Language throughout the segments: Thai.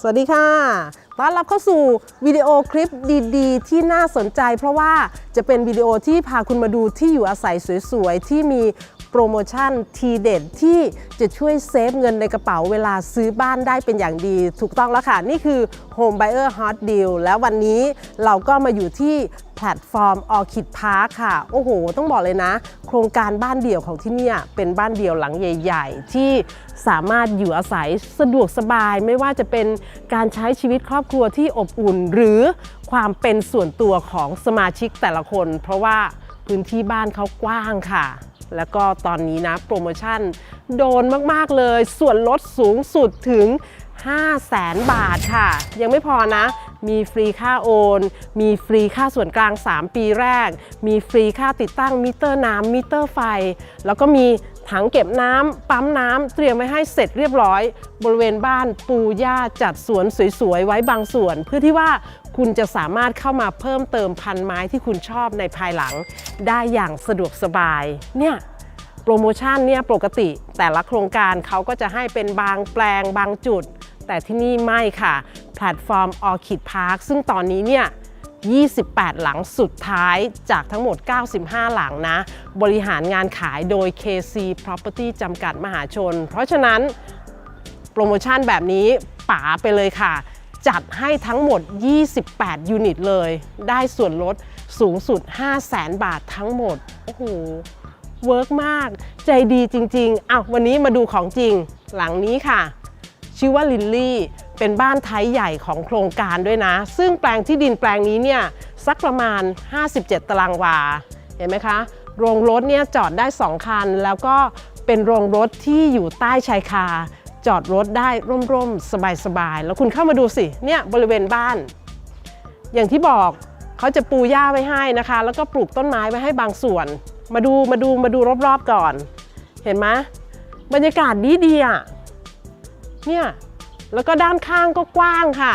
สวัสดีค่ะ ต้อนรับเข้าสู่วิดีโอคลิปดีๆ ที่น่าสนใจ เพราะว่าจะเป็นวิดีโอที่พาคุณมาดูที่อยู่อาศัยสวยๆ ที่มี โปรโมชั่นทีเด็ดที่จะช่วยเซฟเงินในกระเป๋าเวลาซื้อบ้านได้เป็นอย่างดี ถูกต้องแล้วค่ะ นี่คือ Home Buyer Hot Deal แล้ววันนี้เราก็มาอยู่ที่แพลตฟอร์ม Orchid Park ค่ะ โอ้โห ต้องบอกเลยนะ โครงการบ้านเดี่ยวของที่นี่เป็นบ้านเดี่ยวหลังใหญ่ ๆ ที่สามารถอยู่อาศัยสะดวกสบายไม่ว่าจะเป็นการใช้ชีวิตครอบครัวที่อบอุ่น หรือความเป็นส่วนตัวของสมาชิกแต่ละคน เพราะว่าพื้นที่บ้านเขากว้างค่ะ แล้วก็ตอนนี้นะโปรโมชั่นโดนมาก ๆ เลย ส่วนลดสูงสุดถึง 5 0 0แสนบาทค่ะ ยังไม่พอนะ มีฟรีค่าโอน มีฟรีค่าส่วนกลาง 3 ปีแรก มีฟรีค่าติดตั้งมิเตอร์น้ำมิเตอร์ไฟ แล้วก็มี ถังเก็บน้ำปั๊มน้ำเตรียมไว้ให้เสร็จเรียบร้อย บริเวณบ้านปูหญ้าจัดสวนสวยๆ ไว้บางส่วน เพื่อที่ว่าคุณจะสามารถเข้ามาเพิ่มเติมพันไม้ที่คุณชอบในภายหลัง ได้อย่างสะดวกสบาย เนี่ยโปรโมชั่นเนี่ยปกติแต่ละโครงการเขาก็จะให้เป็นบางแปลงบางจุด แต่ที่นี่ไม่ค่ะ แพลตฟอร์ม Orchid Park ซึ่งตอนนี้เนี่ย 28 หลังสุดท้ายจากทั้งหมด 95 หลังนะ บริหารงานขายโดย KC Property จำกัดมหาชน เพราะฉะนั้นโปรโมชั่นแบบนี้ป๋าไปเลยค่ะ จัดให้ทั้งหมด 28 ยูนิตเลย ได้ส่วนลดสูงสุด 5 0 0แสนบาททั้งหมด โอ้โห เวิร์กมาก ใจดีจริงๆอ้าววันนี้มาดูของจริง หลังนี้ค่ะ ชื่อว่าลินลี่ เป็นบ้านไทยใหญ่ของโครงการด้วยนะ ซึ่งแปลงที่ดินแปลงนี้เนี่ยสักประมาณ 57 ตารางวา เห็นไหมคะ โรงรถเนี่ยจอดได้ 2 คัน แล้วก็เป็นโรงรถที่อยู่ใต้ชายคา จอดรถได้ร่มๆ สบายๆ แล้วคุณเข้ามาดูสิ เนี่ยบริเวณบ้าน อย่างที่บอกเขาจะปูหญ้าไว้ให้นะคะ แล้วก็ปลูกต้นไม้ไว้ให้บางส่วน มาดูมาดูมาดูรอบๆก่อน เห็นไหมบรรยากาศดีดีๆอะเนี่ย แล้วก็ด้านข้างก็กว้างค่ะ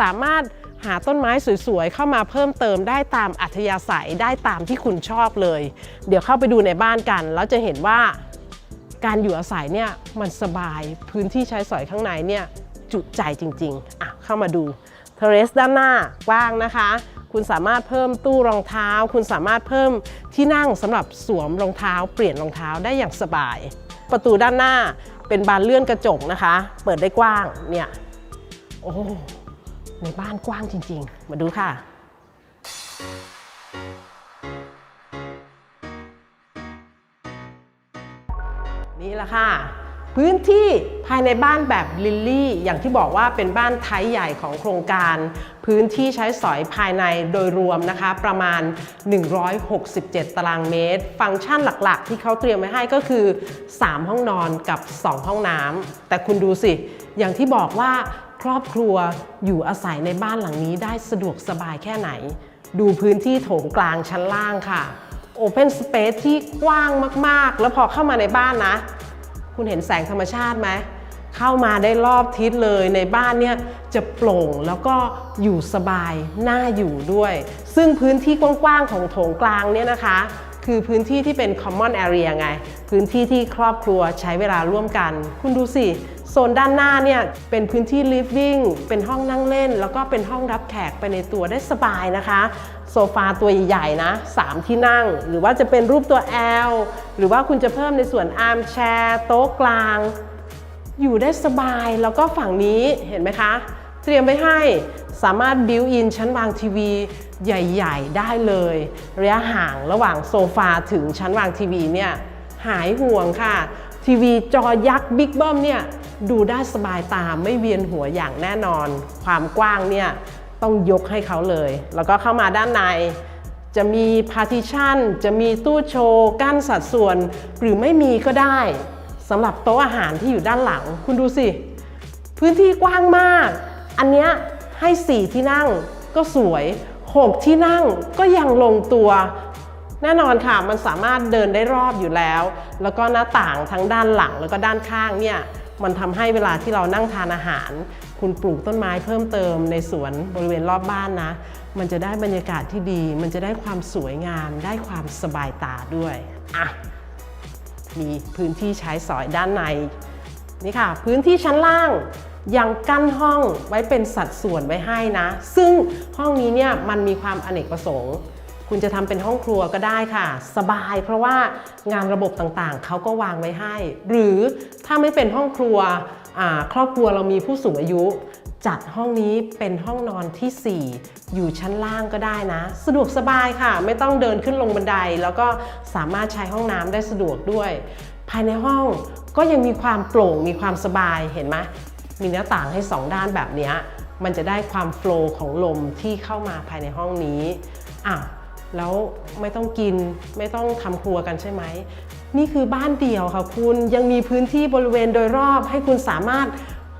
สามารถหาต้นไม้สวยๆ เข้ามาเพิ่มเติมได้ตามอัธยาศัยได้ตามที่คุณชอบเลย เดี๋ยวเข้าไปดูในบ้านกัน แล้วจะเห็นว่าการอยู่อาศัยเนี่ยมันสบายพื้นที่ใช้สอยข้างในเนี่ยจุใจจริงๆอะเข้ามาดูเทเรสด้านหน้ากว้างนะคะ คุณสามารถเพิ่มตู้รองเท้า คุณสามารถเพิ่มที่นั่งสำหรับสวมรองเท้า เปลี่ยนรองเท้าได้อย่างสบาย ประตูด้านหน้าเป็นบานเลื่อนกระจกนะคะ เปิดได้กว้างเนี่ยโอ้ในบ้านกว้างจริง ๆ มาดูค่ะนี่แหละค่ะ พื้นที่ภายในบ้านแบบลิลลี่ อย่างที่บอกว่าเป็นบ้านไทยใหญ่ของโครงการ พื้นที่ใช้สอยภายในโดยรวมนะคะ ประมาณ 167 ตารางเมตร ฟังก์ชันหลักๆ ที่เขาเตรียมไว้ให้ก็คือ 3 ห้องนอนกับ 2 ห้องน้ำแต่คุณดูสิ อย่างที่บอกว่าครอบครัวอยู่อาศัยในบ้านหลังนี้ได้สะดวกสบายแค่ไหน ดูพื้นที่โถงกลางชั้นล่างค่ะ Open Space ที่กว้างมากๆ แล้วพอเข้ามาในบ้านนะ คุณเห็นแสงธรรมชาติไหมเข้ามาได้รอบทิศเลยในบ้านเนี่ยจะโปร่งแล้วก็อยู่สบายน่าอยู่ด้วย ซึ่งพื้นที่กว้างๆของโถงกลางเนี่ยนะคะ คือพื้นที่ที่เป็น common area ไง พื้นที่ที่ครอบครัวใช้เวลาร่วมกัน คุณดูสิ โซนด้านหน้าเนี่ยเป็นพื้นที่ living เป็นห้องนั่งเล่น แล้วก็เป็นห้องรับแขกไปในตัวได้สบายนะคะ โซฟาตัวใหญ่ๆนะ 3 ที่นั่ง หรือว่าจะเป็นรูปตัว L หรือว่าคุณจะเพิ่มในส่วนอาร์มแชร์โต๊ะกลาง อยู่ได้สบายแล้วก็ฝั่งนี้เห็นไหมคะ เตรียมไว้ให้สามารถบิวอินชั้นวางทีวีใหญ่ ๆ ได้เลย ระยะห่างระหว่างโซฟาถึงชั้นวางทีวีเนี่ยหายห่วงค่ะ ทีวีจอยักษ์บิ๊กเบิ้มเนี่ยดูได้สบายตาไม่เวียนหัวอย่างแน่นอน ความกว้างเนี่ย ต้องยกให้เขาเลย แล้วก็เข้ามาด้านในจะมีพาร์ติชันจะมีตู้โชว์กั้นสัดส่วน หรือไม่มีก็ได้สำหรับโต๊ะอาหารที่อยู่ด้านหลัง คุณดูสิ พื้นที่กว้างมาก อันเนี้ยให้ 4 ที่นั่งก็สวย 6 ที่นั่งก็ยังลงตัว แน่นอนค่ะ มันสามารถเดินได้รอบอยู่แล้ว แล้วก็หน้าต่างทั้งด้านหลังแล้วก็ด้านข้างเนี่ยมันทำให้เวลาที่เรานั่งทานอาหาร คุณปลูกต้นไม้เพิ่มเติมในสวนบริเวณรอบบ้านนะ มันจะได้บรรยากาศที่ดี มันจะได้ความสวยงาม ได้ความสบายตาด้วยอะมีพื้นที่ใช้สอยด้านในนี่ค่ะ พื้นที่ชั้นล่างยังกั้นห้องไว้เป็นสัดส่วนไว้ให้นะ ซึ่งห้องนี้เนี่ยมันมีความอเนกประสงค์ คุณจะทำเป็นห้องครัวก็ได้ค่ะ สบายเพราะว่างานระบบต่างๆ เขาก็วางไว้ให้ หรือถ้าไม่เป็นห้องครัว ครอบครัวเรามีผู้สูงอายุ จัดห้องนี้เป็นห้องนอนที่ 4 อยู่ชั้นล่างก็ได้นะ สะดวกสบายค่ะ ไม่ต้องเดินขึ้นลงบันได แล้วก็สามารถใช้ห้องน้ำได้สะดวกด้วย ภายในห้องก็ยังมีความโปร่งมีความสบายเห็นไหมมีหน้าต่างให้ 2 ด้านแบบนี้มันจะได้ความโฟล์ของลมที่เข้ามาภายในห้องนี้อะแล้วไม่ต้องกินไม่ต้องทำครัวกันใช่ไหม นี่คือบ้านเดี่ยวค่ะคุณยังมีพื้นที่บริเวณโดยรอบให้คุณสามารถ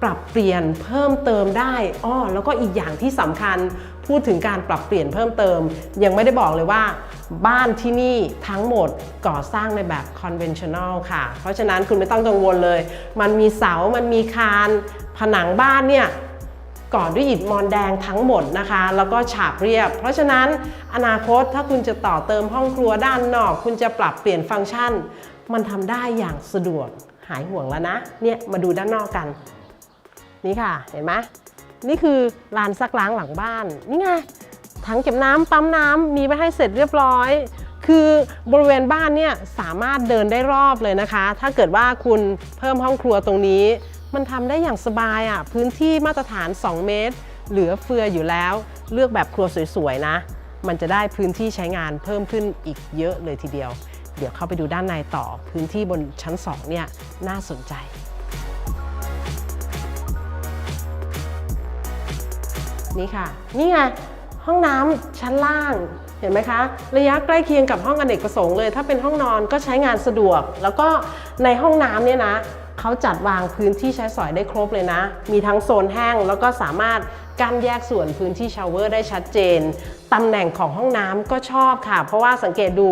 ปรับเปลี่ยนเพิ่มเติมได้อ้อแล้วก็อีกอย่างที่สำคัญพูดถึงการปรับเปลี่ยนเพิ่มเติม ยังไม่ได้บอกเลยว่า บ้านที่นี่ทั้งหมดก่อสร้างในแบบ conventional ค่ะ เพราะฉะนั้นคุณไม่ต้องกังวลเลย มันมีเสา มันมีคาน ผนังบ้านเนี่ย ก่อด้วยอิฐมอนแดงทั้งหมดนะคะ แล้วก็ฉาบเรียบ เพราะฉะนั้นอนาคตถ้าคุณจะต่อเติมห้องครัวด้านนอก คุณจะปรับเปลี่ยนฟังก์ชัน มันทำได้อย่างสะดวกหายห่วงแล้วนะ เนี่ยมาดูด้านนอกกัน นี่ค่ะเห็นไหมนี่คือลานซักล้างหลังบ้าน นี่ไงถังเก็บน้ำปั๊มน้ำมีไว้ให้เสร็จเรียบร้อยคือบริเวณบ้านเนี่ยสามารถเดินได้รอบเลยนะคะ ถ้าเกิดว่าคุณเพิ่มห้องครัวตรงนี้ มันทำได้อย่างสบายอะ่ะพื้นที่มาตรฐาน 2 เมตร เหลือเฟืออยู่แล้ว เลือกแบบครัวสวยๆนะ มันจะได้พื้นที่ใช้งานเพิ่มขึ้นอีกเยอะเลยทีเดียว เดี๋ยวเข้าไปดูด้านในต่อพื้นที่บนชั้น 2 เนี่ยน่าสนใจนี่ค่ะ นี่ไง ห้องน้ำชั้นล่าง เห็นไหมคะ ระยะใกล้เคียงกับห้องอเนกประสงค์เลย ถ้าเป็นห้องนอนก็ใช้งานสะดวก แล้วก็ในห้องน้ำเนี่ยนะ เขาจัดวางพื้นที่ใช้สอยได้ครบเลยนะ มีทั้งโซนแห้งแล้วก็สามารถกั้นแยกส่วนพื้นที่ชาวเวอร์ได้ชัดเจน ตำแหน่งของห้องน้ำก็ชอบค่ะ เพราะว่าสังเกตดู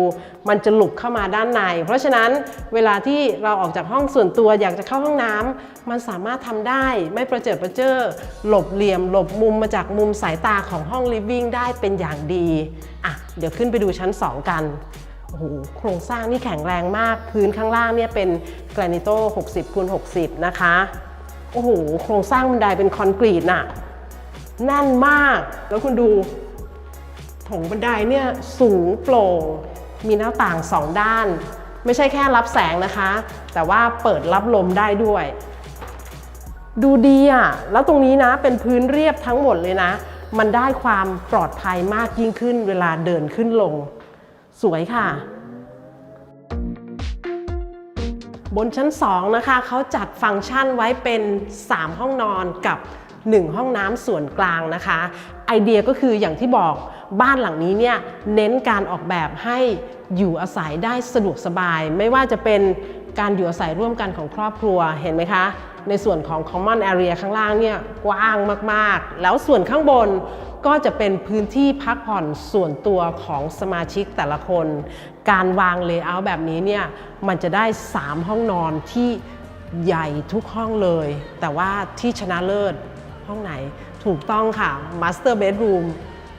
มันจะหลุกเข้ามาด้านใน เพราะฉะนั้นเวลาที่เราออกจากห้องส่วนตัวอยากจะเข้าห้องน้ำมันสามารถทำได้ไม่ประเจิดประเจ้อหลบเหลี่ยม หลบมุมมาจากมุมสายตาของห้องลิฟวิ่งได้เป็นอย่างดี อะ เดี๋ยวขึ้นไปดูชั้น 2 กัน โอ้โหโครงสร้างนี่แข็งแรงมาก พื้นข้างล่างเนี่ยเป็นแกรนิโต60คูณ60 นะคะ โอ้โห โครงสร้างบันไดเป็นคอนกรีตน่ะแน่นมาก แล้วคุณดูถงบันไดเนี่ยสูงโปร่ง มีหน้าต่างสองด้าน ไม่ใช่แค่รับแสงนะคะ แต่ว่าเปิดรับลมได้ด้วย ดูดีอะ แล้วตรงนี้นะเป็นพื้นเรียบทั้งหมดเลยนะ มันได้ความปลอดภัยมากยิ่งขึ้นเวลาเดินขึ้นลง สวยค่ะ บนชั้น 2 นะคะเขาจัดฟังก์ชันไว้เป็น 3 ห้องนอนกับ 1 ห้องน้ำส่วนกลางนะคะ ไอเดียก็คืออย่างที่บอกบ้านหลังนี้เนี่ยเน้นการออกแบบให้อยู่อาศัยได้สะดวกสบาย ไม่ว่าจะเป็นการอยู่อาศัยร่วมกันของครอบครัวเห็นไหมคะ ในส่วนของ common area ข้างล่างเนี่ยกว้างมาก ๆ แล้วส่วนข้างบน ก็จะเป็นพื้นที่พักผ่อนส่วนตัวของสมาชิกแต่ละคน การวางเลเยอร์แบบนี้เนี่ยมันจะได้ 3 ห้องนอนที่ใหญ่ทุกห้องเลย แต่ว่าที่ชนะเลิศห้องไหนถูกต้องค่ะ Master Bedroom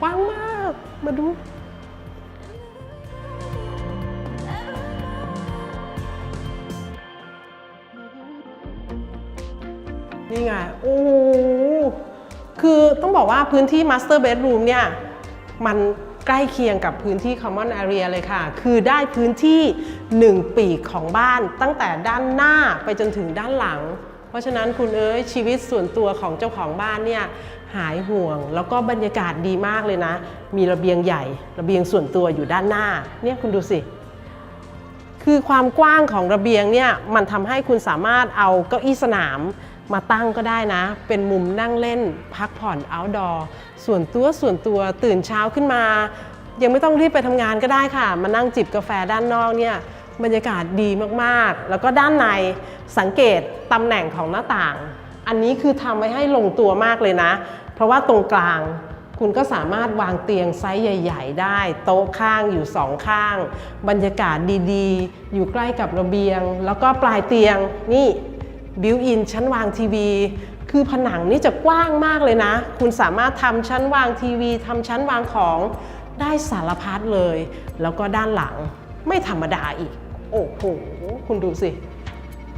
กว้างมาก มาดูนี่ไง โอ้ คือต้องบอกว่าพื้นที่ Master Bedroom เนี่ยมันใกล้เคียงกับพื้นที่ Common Area เลยค่ะ คือได้พื้นที่ 1 ปีกของบ้าน ตั้งแต่ด้านหน้าไปจนถึงด้านหลัง เพราะฉะนั้นคุณเอ้ยชีวิตส่วนตัวของเจ้าของบ้านเนี่ยหายห่วง แล้วก็บรรยากาศดีมากเลยนะ มีระเบียงใหญ่ ระเบียงส่วนตัวอยู่ด้านหน้า เนี่ยคุณดูสิ คือความกว้างของระเบียงเนี่ยมันทำให้คุณสามารถเอาเก้าอี้สนาม มาตั้งก็ได้นะ เป็นมุมนั่งเล่น พักผ่อนอ outdoor ส่วนตัวส่วนตัวตื่นเช้าขึ้นมา ยังไม่ต้องรีบไปทำงานก็ได้ค่ะ มานั่งจิบกาแฟด้านนอกเนี่ยบรรยากาศดีมากๆ แล้วก็ด้านในสังเกตตำแหน่งของหน้าต่าง อันนี้คือทำไว้ให้ลงตัวมากเลยนะ เพราะว่าตรงกลางคุณก็สามารถวางเตียงไซส์ใหญ่ ๆ ได้ โต๊ะข้างอยู่สองข้าง บรรยากาศดีๆ อยู่ใกล้กับระเบียง แล้วก็ปลายเตียงนี่ บิวอินชั้นวางทีวี คือผนังนี่จะกว้างมากเลยนะ คุณสามารถทำชั้นวางทีวีทำชั้นวางของได้สารพัดเลย แล้วก็ด้านหลังไม่ธรรมดาอีก โอ้โห คุณดูสิ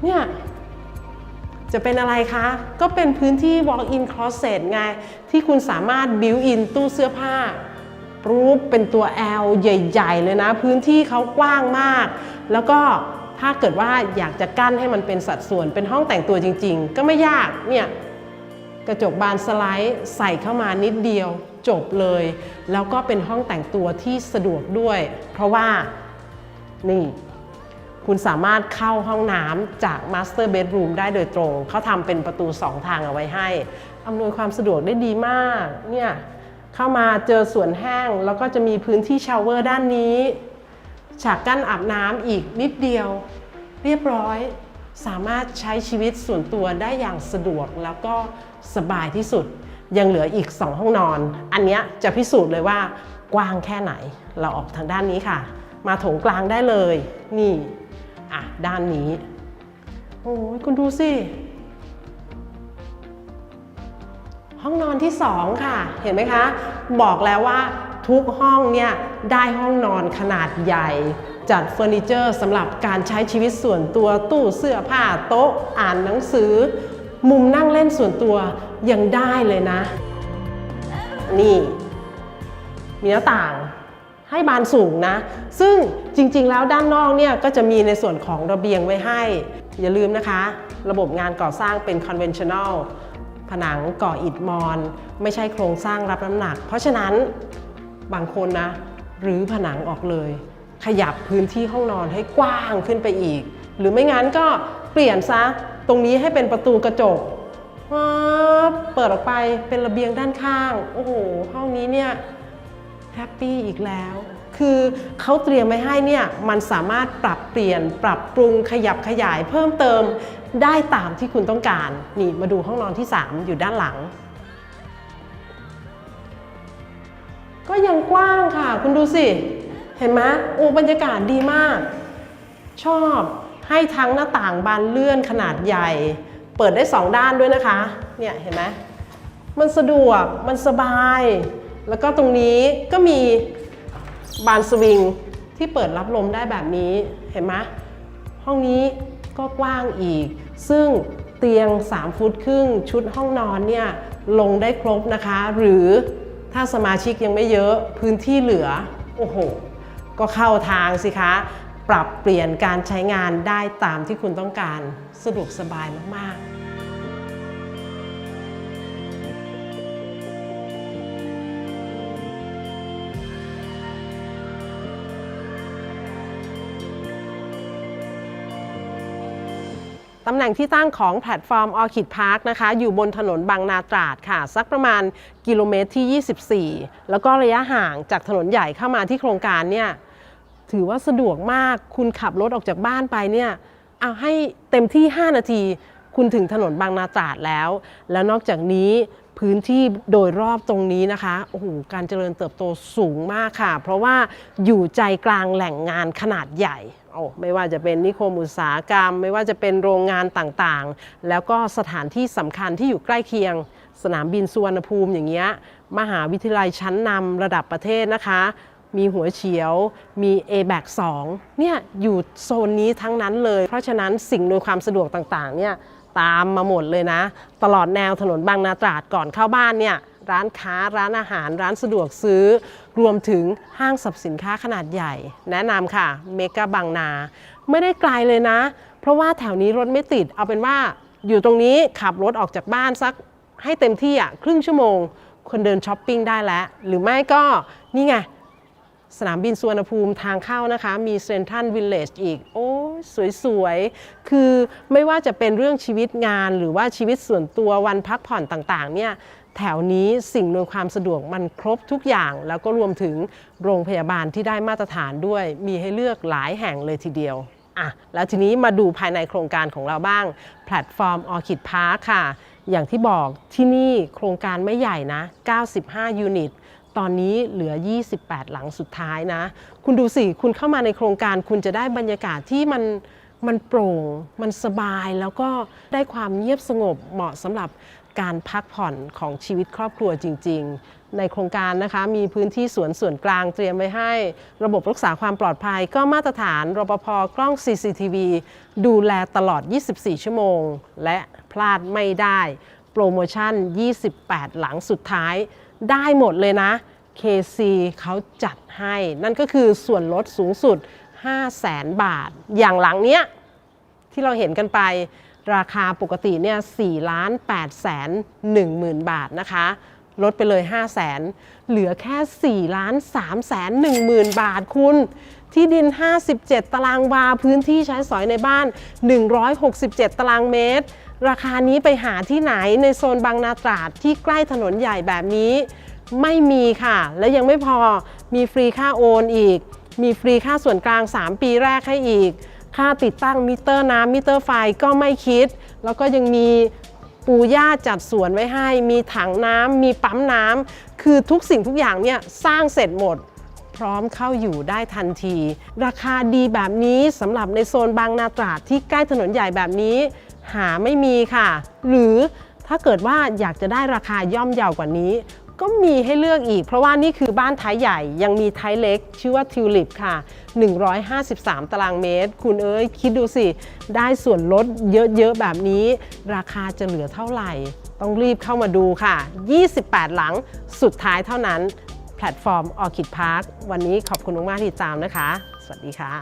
เนี่ย จะเป็นอะไรคะ ก็เป็นพื้นที่ walk-in closet ไง ที่คุณสามารถ built in ตู้เสื้อผ้า รูปเป็นตัว L ใหญ่ ๆ เลยนะ พื้นที่เขากว้างมาก แล้วก็ ถ้าเกิดว่าอยากจะกั้นให้มันเป็นสัดส่วนเป็นห้องแต่งตัวจริง ๆ ก็ไม่ยากเนี่ยกระจกบานสไลด์ใส่เข้ามานิดเดียวจบเลย แล้วก็เป็นห้องแต่งตัวที่สะดวกด้วย เพราะว่านี่คุณสามารถเข้าห้องน้ำจาก Master Bedroom ได้โดยตรง เขาทำเป็นประตู 2 ทางเอาไว้ให้ อำนวยความสะดวกได้ดีมากเนี่ยเข้ามาเจอสวนแห้ง แล้วก็จะมีพื้นที่ชาวเวอร์ด้านนี้ ฉากกั้นอาบน้ำอีกนิดเดียว เรียบร้อย สามารถใช้ชีวิตส่วนตัวได้อย่างสะดวกแล้วก็สบายที่สุด ยังเหลืออีก 2 ห้องนอน อันนี้จะพิสูจน์เลยว่ากว้างแค่ไหน เราออกทางด้านนี้ค่ะ มาโถงกลางได้เลย นี่ อะ ด้านนี้ โอ้ยคุณดูสิ ห้องนอนที่ 2 ค่ะ เห็นไหมคะ บอกแล้วว่า ทุกห้องเนี่ยได้ห้องนอนขนาดใหญ่ จัดเฟอร์นิเจอร์สำหรับการใช้ชีวิตส่วนตัวตู้เสื้อผ้าโต๊ะอ่านหนังสือ มุมนั่งเล่นส่วนตัวยังได้เลยนะ นี่มีหน้าต่างให้บานสูงนะ ซึ่งจริงๆ แล้วด้านนอกเนี่ยก็จะมีในส่วนของระเบียงไว้ให้ อย่าลืมนะคะ ระบบงานก่อสร้างเป็น conventional ผนังก่ออิฐมอน ไม่ใช่โครงสร้างรับน้ำหนัก เพราะฉะนั้น บางคนนะหรือผนังออกเลย ขยับพื้นที่ห้องนอนให้กว้างขึ้นไปอีก หรือไม่งั้นก็เปลี่ยนซะตรงนี้ให้เป็นประตูกระจกว้าเปิดออกไปเป็นระเบียงด้านข้าง โอ้โห ห้องนี้เนี่ยแฮปปี้อีกแล้ว คือเขาเตรียมไว้ให้เนี่ยมันสามารถปรับเปลี่ยนปรับปรุงขยับขยายเพิ่มเติมได้ตามที่คุณต้องการ นี่มาดูห้องนอนที่ 3 อยู่ด้านหลัง ยังกว้างค่ะ คุณดูสิ เห็นไหมโอ้บรรยากาศดีมาก ชอบให้ทั้งหน้าต่างบานเลื่อนขนาดใหญ่ เปิดได้2ด้านด้วยนะคะ เนี่ยเห็นไหมมันสะดวกมันสบาย แล้วก็ตรงนี้ก็มีบานสวิงที่เปิดรับลมได้แบบนี้เห็นไหมห้องนี้ก็กว้างอีก ซึ่งเตียง 3 ฟุตครึ่ง ชุดห้องนอนเนี่ยลงได้ครบนะคะ หรือ ถ้าสมาชิกยังไม่เยอะพื้นที่เหลือ โอ้โห ก็เข้าทางสิคะ ปรับเปลี่ยนการใช้งานได้ตามที่คุณต้องการสะดวกสบายมากๆ ตำแหน่งที่ตั้งของแพลตฟอร์มออคิดพาร์คนะคะ อยู่บนถนนบางนาตราดค่ะ สักประมาณกิโลเมตรที่ 24 แล้วก็ระยะห่างจากถนนใหญ่เข้ามาที่โครงการเนี่ยถือว่าสะดวกมากคุณขับรถออกจากบ้านไปเนี่ยเอาให้เต็มที่ 5 นาที คุณถึงถนนบางนาตราดแล้ว แล้วนอกจากนี้พื้นที่โดยรอบตรงนี้นะคะ โอ้โห การเจริญเติบโตสูงมากค่ะ เพราะว่าอยู่ใจกลางแหล่งงานขนาดใหญ่โอ้ไม่ว่าจะเป็นนิคมอุตสาหกรรม ไม่ว่าจะเป็นโรงงานต่างๆ แล้วก็สถานที่สำคัญที่อยู่ใกล้เคียง สนามบินสุวรรณภูมิอย่างเงี้ย มหาวิทยาลัยชั้นนำระดับประเทศนะคะ มีหัวเฉียว มี a b a c 2เนี่ย อยู่โซนนี้ทั้งนั้นเลย เพราะฉะนั้นสิ่งอำนวยความสะดวกต่างๆ เนี่ย ตามมาหมดเลยนะ ตลอดแนวถนนบางนาตราดก่อนเข้าบ้านเนี่ยร้านค้าร้านอาหารร้านสะดวกซื้อ รวมถึงห้างสรรพสินค้าขนาดใหญ่ แนะนำค่ะเมกาบางนา ไม่ได้ไกลเลยนะ เพราะว่าแถวนี้รถไม่ติด เอาเป็นว่าอยู่ตรงนี้ขับรถออกจากบ้านสักให้เต็มที่อะครึ่งชั่วโมง คนเดินช้อปปิ้งได้แล้ว หรือไม่ก็นี่ไง สนามบินสุวรรณภูมิทางเข้านะคะ มีเซนทรัลวิลเลจอีก โอ้ยสวยๆ คือไม่ว่าจะเป็นเรื่องชีวิตงานหรือว่าชีวิตส่วนตัววันพักผ่อนต่างๆ เนี่ยแถวนี้สิ่งอำนวยความสะดวกมันครบทุกอย่าง แล้วก็รวมถึงโรงพยาบาลที่ได้มาตรฐานด้วย มีให้เลือกหลายแห่งเลยทีเดียวอะแล้วทีนี้มาดูภายในโครงการของเราบ้าง แพลตฟอร์ม Orchid Park ค่ะ อย่างที่บอกที่นี่โครงการไม่ใหญ่นะ 95 ยูนิต ตอนนี้เหลือ 28 หลังสุดท้ายนะ คุณดูสิ คุณเข้ามาในโครงการคุณจะได้บรรยากาศที่มันมันโปร่ง มันสบายแล้วก็ได้ความเงียบสงบเหมาะสำหรับการพักผ่อนของชีวิตครอบครัวจริง ๆ ในโครงการนะคะมีพื้นที่สวนส่วนกลางเตรียมไว้ให้ ระบบรักษาความปลอดภัยก็มาตรฐานรปภกล้อง CCTV ดูแลตลอด 24 ชั่วโมง และพลาดไม่ได้ โปรโมชั่น 28 หลังสุดท้าย ได้หมดเลยนะ KC เขาจัดให้ นั่นก็คือส่วนลดสูงสุด 500,000บาท อย่างหลังเนี้ยที่เราเห็นกันไปราคาปกติเนี่ย4ล้าน8แสน1หมื่นบาทนะคะ ลดไปเลย 5 0 0แสนเหลือแค่4ล้าน3แสน1หมื่นบาทคุณ ที่ดิน 57 ตารางวา พื้นที่ใช้สอยในบ้าน 167 ตารางเมตร ราคานี้ไปหาที่ไหนในโซนบางนาตราดที่ใกล้ถนนใหญ่แบบนี้ ไม่มีค่ะ และยังไม่พอมีฟรีค่าโอนอีก มีฟรีค่าส่วนกลาง 3 ปีแรกให้อีก ค่าติดตั้งมิเตอร์น้ำมิเตอร์ไฟก็ไม่คิด แล้วก็ยังมีปูย่าจัดสวนไว้ให้ มีถังน้ำมีปั๊มน้ำคือทุกสิ่งทุกอย่างเนี่ยสร้างเสร็จหมด พร้อมเข้าอยู่ได้ทันที ราคาดีแบบนี้สำหรับในโซนบางนาตราดที่ใกล้ถนนใหญ่แบบนี้ หาไม่มีค่ะ หรือถ้าเกิดว่าอยากจะได้ราคาย่อมเยาวกว่านี้ ก็มีให้เลือกอีก เพราะว่านี่คือบ้านท้ายใหญ่ยังมีท้ายเล็ก ชื่อว่าทิวลิปค่ะ 153 ตารางเมตร คุณเอ้ยคิดดูสิ ได้ส่วนลดเยอะ ๆ แบบนี้ ราคาจะเหลือเท่าไหร่ ต้องรีบเข้ามาดูค่ะ 28 หลังสุดท้ายเท่านั้น แพลตฟอร์ม Orchid Park วันนี้ขอบคุณมากๆที่ตามนะคะ สวัสดีค่ะ